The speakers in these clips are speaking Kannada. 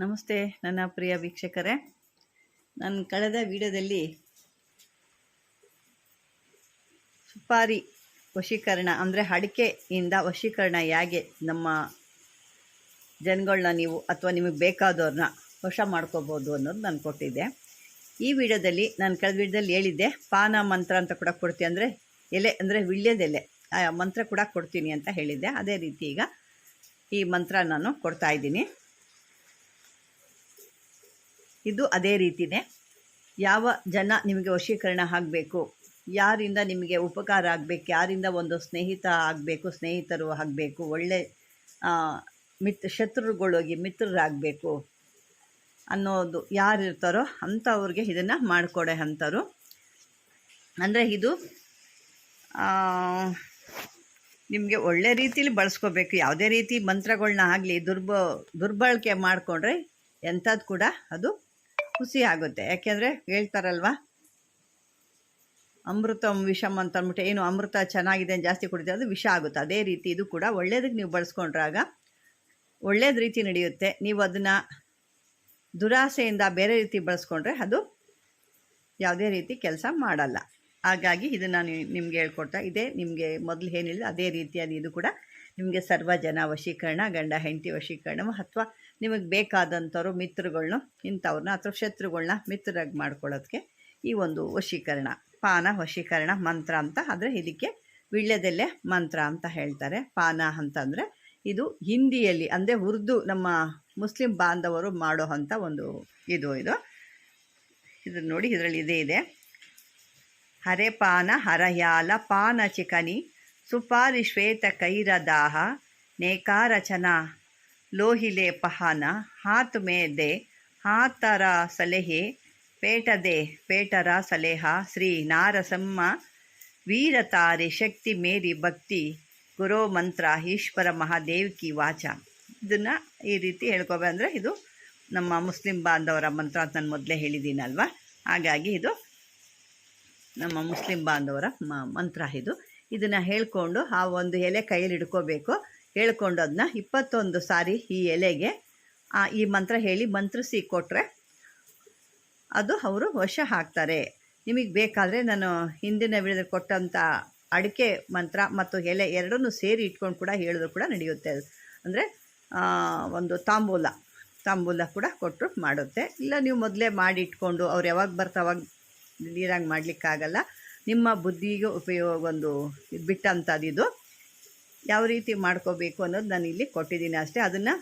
ನಮಸ್ತೆ ನನ್ನ ಪ್ರಿಯ ವೀಕ್ಷಕರೇ. ನಾನು ಕಳೆದ ವಿಡಿಯೋದಲ್ಲಿ ಸುಪಾರಿ ವಶೀಕರಣ ಅಂದರೆ ಅಡಿಕೆಯಿಂದ ವಶೀಕರಣ ಹೇಗೆ ನಮ್ಮ ಜನಗಳನ್ನ ನೀವು ಅಥವಾ ನಿಮಗೆ ಬೇಕಾದವ್ರನ್ನ ವಶ ಮಾಡ್ಕೋಬೋದು ಅನ್ನೋದು ನಾನು ಕೊಟ್ಟಿದ್ದೆ. ಈ ವಿಡಿಯೋದಲ್ಲಿ ನಾನು ಕಳೆದ ವಿಡಿಯೋದಲ್ಲಿ ಹೇಳಿದ್ದೆ, ಪಾನ ಮಂತ್ರ ಅಂತ ಕೂಡ ಕೊಡ್ತೀನಿ ಅಂದರೆ ಎಲೆ ಅಂದರೆ ವಿಳ್ಯದೆಲೆ ಆ ಮಂತ್ರ ಕೂಡ ಕೊಡ್ತೀನಿ ಅಂತ ಹೇಳಿದ್ದೆ. ಅದೇ ರೀತಿ ಈಗ ಈ ಮಂತ್ರ ನಾನು ಕೊಡ್ತಾ ಇದ್ದೀನಿ. ಇದು ಅದೇ ರೀತಿಯೇ ಯಾವ ಜನ ನಿಮಗೆ ವಶೀಕರಣ ಆಗಬೇಕು, ಯಾರಿಂದ ನಿಮಗೆ ಉಪಕಾರ ಆಗಬೇಕು, ಯಾರಿಂದ ಒಂದು ಸ್ನೇಹಿತ ಆಗಬೇಕು, ಸ್ನೇಹಿತರು ಆಗಬೇಕು, ಒಳ್ಳೆ ಮಿತ್, ಶತ್ರುಗಳೋಗಿ ಮಿತ್ರರಾಗಬೇಕು ಅನ್ನೋದು ಯಾರಿರ್ತಾರೋ ಅಂಥವ್ರಿಗೆ ಇದನ್ನು ಮಾಡಿಕೊಡೆ ಅಂಥವ್ರು. ಅಂದರೆ ಇದು ನಿಮಗೆ ಒಳ್ಳೆ ರೀತಿಲಿ ಬಳಸ್ಕೋಬೇಕು, ಯಾವುದೇ ರೀತಿ ಮಂತ್ರಗಳನ್ನ ಆಗಲಿ ದುರ್ಬ, ದುರ್ಬಳಕೆ ಮಾಡಿಕೊಂಡ್ರೆ ಎಂಥದ್ದು ಕೂಡ ಅದು ಖುಷಿ ಆಗುತ್ತೆ. ಯಾಕೆಂದರೆ ಹೇಳ್ತಾರಲ್ವ? ಅಮೃತ ವಿಷಮ್ ಅಂತ ಅಂದ್ಬಿಟ್ಟು, ಏನು ಅಮೃತ ಚೆನ್ನಾಗಿದೆ ಜಾಸ್ತಿ ಕುಡಿದ್ರೆ ಅದು ವಿಷ ಆಗುತ್ತೆ. ಅದೇ ರೀತಿ ಇದು ಕೂಡ ಒಳ್ಳೇದಕ್ಕೆ ನೀವು ಬಳಸ್ಕೊಂಡ್ರಾಗ ಒಳ್ಳೇದು ರೀತಿ ನಡೆಯುತ್ತೆ. ನೀವು ಅದನ್ನು ದುರಾಸೆಯಿಂದ ಬೇರೆ ರೀತಿ ಬಳಸ್ಕೊಂಡ್ರೆ ಅದು ಯಾವುದೇ ರೀತಿ ಕೆಲಸ ಮಾಡಲ್ಲ. ಹಾಗಾಗಿ ಇದನ್ನು ನಿಮ್ಗೆ ಹೇಳ್ಕೊಡ್ತಾ ಇದೇ ನಿಮಗೆ ಮೊದಲು ಏನಿಲ್ಲ, ಅದೇ ರೀತಿಯಾದ ಇದು ಕೂಡ ನಿಮಗೆ ಸರ್ವ ಜನ ವಶೀಕರಣ, ಗಂಡ, ಹೆಂಡತಿ ವಶೀಕರಣ, ಅಥವಾ ನಿಮಗೆ ಬೇಕಾದಂಥವ್ರು ಮಿತ್ರಗಳನ್ನ ಇಂಥವ್ರನ್ನ ಅಥವಾ ಶತ್ರುಗಳನ್ನ ಮಿತ್ರರಾಗಿ ಮಾಡ್ಕೊಳ್ಳೋದಕ್ಕೆ ಈ ಒಂದು ವಶೀಕರಣ, ಪಾನ ವಶೀಕರಣ ಮಂತ್ರ ಅಂತ. ಆದರೆ ಇದಕ್ಕೆ ವಿಳ್ಯದಲ್ಲೇ ಮಂತ್ರ ಅಂತ ಹೇಳ್ತಾರೆ. ಪಾನ ಅಂತಂದರೆ ಇದು ಹಿಂದಿಯಲ್ಲಿ, ಅಂದರೆ ಉರ್ದು ನಮ್ಮ ಮುಸ್ಲಿಂ ಬಾಂಧವರು ಮಾಡೋ ಅಂಥ ಒಂದು ಇದು ಇದು. ಇದು ನೋಡಿ ಇದರಲ್ಲಿ ಇದೇ ಇದೆ. ಹರೆ ಪಾನ ಹರಯಾಲ ಪಾನ ಚಿಕನಿ ಸುಪಾರಿ ಶ್ವೇತ ಕೈರದಾಹ ನೇಕಾರಚನ, ಲೋಹಿಲೆ ಪಹಾನ ಹಾತ್ ಮೇದೆ ಹಾತರ ಸಲಹೆ, ಪೇಟದೆ, ಪೇಟರ ಸಲೇಹ, ಶ್ರೀ ನಾರಸಮ್ಮ, ವೀರತಾರಿ ಶಕ್ತಿ ಮೇರಿ ಭಕ್ತಿ, ಗುರೋ ಮಂತ್ರ, ಈಶ್ವರ ಮಹಾದೇವ್ಕಿ ವಾಚ. ಇದನ್ನು ಈ ರೀತಿ ಹೇಳ್ಕೊಬೇಕಂದ್ರೆ ಇದು ನಮ್ಮ ಮುಸ್ಲಿಂ ಬಾಂಧವರ ಮಂತ್ರ ಅಂತ ನಾನು ಮೊದಲೇ ಹೇಳಿದ್ದೀನಲ್ವ? ಹಾಗಾಗಿ ಇದು ನಮ್ಮ ಮುಸ್ಲಿಂ ಬಾಂಧವರ ಮಂತ್ರ ಇದು. ಇದನ್ನು ಹೇಳ್ಕೊಂಡು ಆ ಒಂದು ಎಲೆ ಕೈಯಲ್ಲಿ ಹಿಡ್ಕೋಬೇಕು ಹೇಳ್ಕೊಂಡು ಅದನ್ನ ಇಪ್ಪತ್ತೊಂದು ಸಾರಿ ಈ ಎಲೆಗೆ ಈ ಮಂತ್ರ ಹೇಳಿ ಮಂತ್ರಿಸಿ ಕೊಟ್ಟರೆ ಅದು ಅವರು ವಶ ಹಾಕ್ತಾರೆ ನಿಮಗೆ ಬೇಕಾದರೆ ನಾನು ಹಿಂದಿನ ವಿಡಿಯೋದಲ್ಲಿ ಕೊಟ್ಟಂಥ ಅಡಿಕೆ ಮಂತ್ರ ಮತ್ತು ಎಲೆ ಎರಡನ್ನೂ ಸೇರಿ ಇಟ್ಕೊಂಡು ಕೂಡ ಹೇಳಿದ್ರು ಕೂಡ ನಡೆಯುತ್ತೆ. ಅಂದರೆ ಒಂದು ತಾಂಬೂಲ ತಾಂಬೂಲ ಕೂಡ ಕೊಟ್ಟರು ಮಾಡುತ್ತೆ. ಇಲ್ಲ, ನೀವು ಮೊದಲೇ ಮಾಡಿ ಇಟ್ಕೊಂಡು, ಅವ್ರು ಯಾವಾಗ ಬರ್ತಾವಾಗ ನೀರಾಗಿ ಮಾಡಲಿಕ್ಕಾಗಲ್ಲ. ನಿಮ್ಮ ಬುದ್ಧಿಗೆ ಉಪಯೋಗ ಒಂದು ಬಿಟ್ಟಂಥದ್ದು ಇದು. ಯಾವ ರೀತಿ ಮಾಡ್ಕೋಬೇಕು ಅನ್ನೋದು ನಾನು ಇಲ್ಲಿ ಕೊಟ್ಟಿದ್ದೀನಿ ಅಷ್ಟೇ. ಅದನ್ನು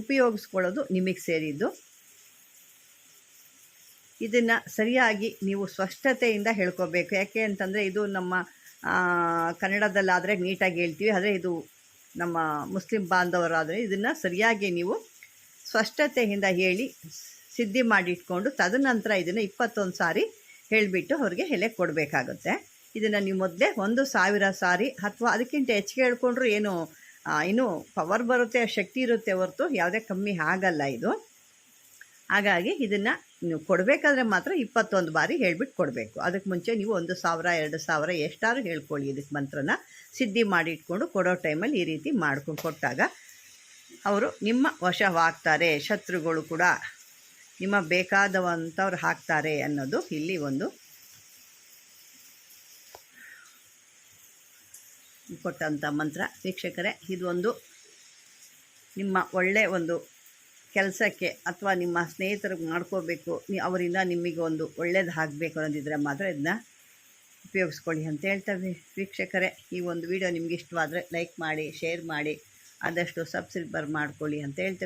ಉಪಯೋಗಿಸ್ಕೊಳ್ಳೋದು ನಿಮಗೆ ಸೇರಿದ್ದು. ಇದನ್ನು ಸರಿಯಾಗಿ ನೀವು ಸ್ಪಷ್ಟತೆಯಿಂದ ಹೇಳ್ಕೋಬೇಕು. ಯಾಕೆ ಅಂತಂದರೆ ಇದು ನಮ್ಮ ಕನ್ನಡದಲ್ಲಾದರೆ ನೀಟಾಗಿ ಹೇಳ್ತೀವಿ. ಆದರೆ ಇದು ನಮ್ಮ ಮುಸ್ಲಿಂ ಬಾಂಧವರಾದರೆ ಇದನ್ನು ಸರಿಯಾಗಿ ನೀವು ಸ್ಪಷ್ಟತೆಯಿಂದ ಹೇಳಿ ಸಿದ್ಧಿ ಮಾಡಿಟ್ಕೊಂಡು ತದನಂತರ ಇದನ್ನು ಇಪ್ಪತ್ತೊಂದು ಸಾರಿ ಹೇಳಿಬಿಟ್ಟು ಅವ್ರಿಗೆ ಎಲೆ ಕೊಡಬೇಕಾಗುತ್ತೆ. ಇದನ್ನು ನೀವು ಮೊದಲೇ ಒಂದು ಸಾವಿರ ಸಾರಿ ಅಥವಾ ಅದಕ್ಕಿಂತ ಹೆಚ್ಚಿಗೆ ಹೇಳ್ಕೊಂಡ್ರು ಏನು ಇನ್ನೂ ಪವರ್ ಬರುತ್ತೆ, ಶಕ್ತಿ ಇರುತ್ತೆ ಹೊರತು ಯಾವುದೇ ಕಮ್ಮಿ ಆಗಲ್ಲ ಇದು. ಹಾಗಾಗಿ ಇದನ್ನು ನೀವು ಕೊಡಬೇಕಾದ್ರೆ ಮಾತ್ರ ಇಪ್ಪತ್ತೊಂದು ಬಾರಿ ಹೇಳ್ಬಿಟ್ಟು ಕೊಡಬೇಕು. ಅದಕ್ಕೆ ಮುಂಚೆ ನೀವು ಒಂದು ಸಾವಿರ, ಎರಡು ಸಾವಿರ ಎಷ್ಟಾದ್ರು ಹೇಳ್ಕೊಳ್ಳಿ ಇದಕ್ಕೆ ಮಂತ್ರನ. ಸಿದ್ಧಿ ಮಾಡಿ ಇಟ್ಕೊಂಡು ಕೊಡೋ ಟೈಮಲ್ಲಿ ಈ ರೀತಿ ಮಾಡ್ಕೊಂಡು ಕೊಟ್ಟಾಗ ಅವರು ನಿಮ್ಮ ವಶವಾಗ್ತಾರೆ, ಶತ್ರುಗಳು ಕೂಡ. ನಿಮ್ಮ ಬೇಕಾದವಂಥವ್ರು ಹಾಕ್ತಾರೆ ಅನ್ನೋದು ಇಲ್ಲಿ ಒಂದು ಕೊಟ್ಟಂಥ ಮಂತ್ರ. ವೀಕ್ಷಕರೇ, ಇದೊಂದು ನಿಮ್ಮ ಒಳ್ಳೆ ಒಂದು ಕೆಲಸಕ್ಕೆ ಅಥವಾ ನಿಮ್ಮ ಸ್ನೇಹಿತರಿಗೆ ಮಾಡ್ಕೋಬೇಕು ಅವರಿಂದ ನಿಮಗೆ ಒಂದು ಒಳ್ಳೇದು ಆಗಬೇಕು ಅನ್ನೋದಿದ್ರೆ ಮಾತ್ರ ಇದನ್ನ ಉಪಯೋಗಿಸ್ಕೊಳ್ಳಿ ಅಂತ ಹೇಳ್ತವೆ. ವೀಕ್ಷಕರೇ, ಈ ಒಂದು ವಿಡಿಯೋ ನಿಮಗೆ ಇಷ್ಟವಾದರೆ ಲೈಕ್ ಮಾಡಿ, ಶೇರ್ ಮಾಡಿ, ಆದಷ್ಟು ಸಬ್ಸ್ಕ್ರೈಬರ್ ಮಾಡ್ಕೊಳ್ಳಿ ಅಂತ ಹೇಳ್ತೇವೆ.